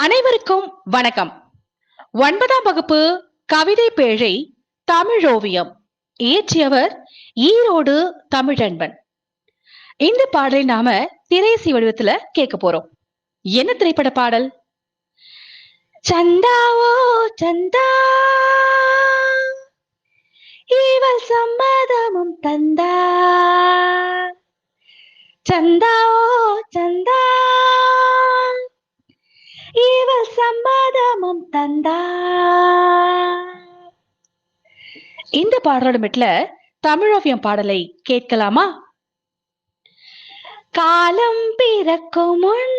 அனைவருக்கும் வணக்கம். ஒன்பதாம் வகுப்பு கவிதை பேழை தமிழ் ஓவியம் இயற்றியவர் ஈரோடு தமிழன்பன். இந்த பாடலை நாம திரைசி வடிவத்துல கேட்க போறோம். என்ன திரைப்பட பாடல்? சந்தாவோ சந்தா. இவள் சம்மதமும் தந்தா. சந்தாவோ சந்தா. சம்மாதமும் தந்தா இந்த பாடலோட மெட்ல தமிழோவியம் பாடலை கேட்கலாமா? காலம் பிறக்கும் முன்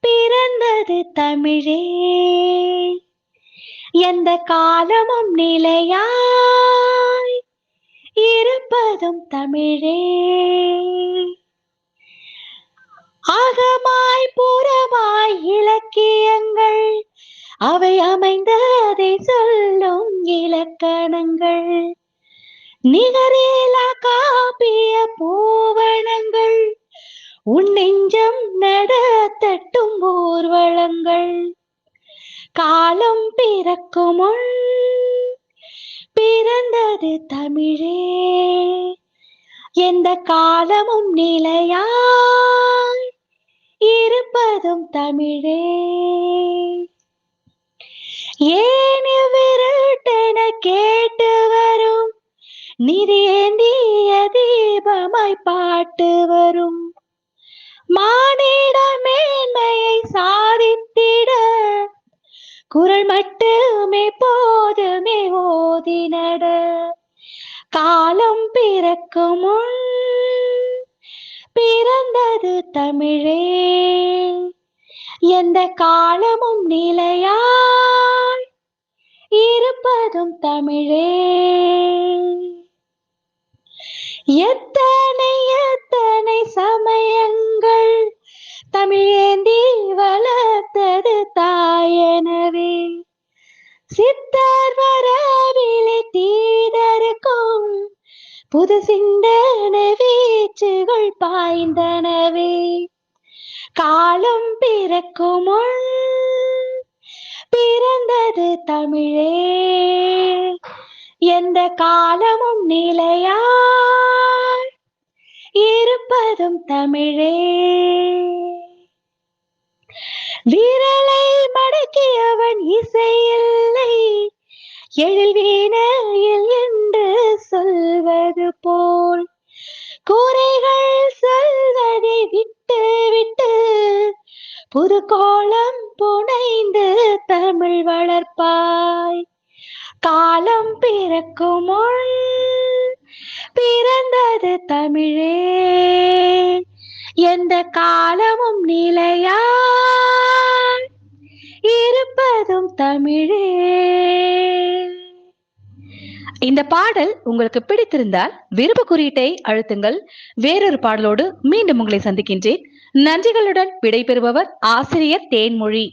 பிறந்தது தமிழே. எந்த காலமும் நிலையாய் இருப்பதும் தமிழே. அவை அமைந்ததை சொல்லும் இலக்கணங்கள். நிகரேலா காப்பிய பூவனங்கள். உன் நெஞ்சம் நடத்தட்டும் ஊர்வலங்கள். காலம் பிறக்கும் பிறந்தது தமிழே. எந்த காலமும் நிலையா இருப்பதும் தமிழே. ஏன் விருட்டென கேட்டு வரும். நிதியேந்திய தீபமாய் பாட்டு வரும். மானிட மேன்மையை சாதித்திட குரல் மட்டுமே போதுமே ஓதினட காலம் பிறக்கும் பிறந்தது தமிழே. எந்த காலமும் நிலையா வரும் தமிழே. எத்தனை எத்தனை சமயங்கள் தமிழேந்தி வளர்த்தது தாயனவே. சித்தார் வரவிலை தீரருக்கும் புது சிந்தன வீச்சுகள் பாய்ந்தனவே. காலம் பிறக்கும் பிறந்தது தமிழே. எந்த காலமும் நிலையாய் இருப்பதும் தமிழே. விரலை மடக்கியவன் இசையில்லை எழில் வீணையில் என்று சொல்வது போல். குறைகள் சொல்வதை விட்டு விட்டு புது கோலம் புனைந்து தமிழ் வளர்ப்பாய். காலம் பிறக்கும் பிறந்தது தமிழே. எந்த காலமும் நிலையா இருப்பதும் தமிழே. இந்த பாடல் உங்களுக்கு பிடித்திருந்தால் விருப்ப குறியீட்டை அழுத்துங்கள். வேறொரு பாடலோடு மீண்டும் உங்களை சந்திக்கின்றேன். நன்றிகளுடன் விடைபெறுபவர் ஆசிரியர் தேன்மொழி.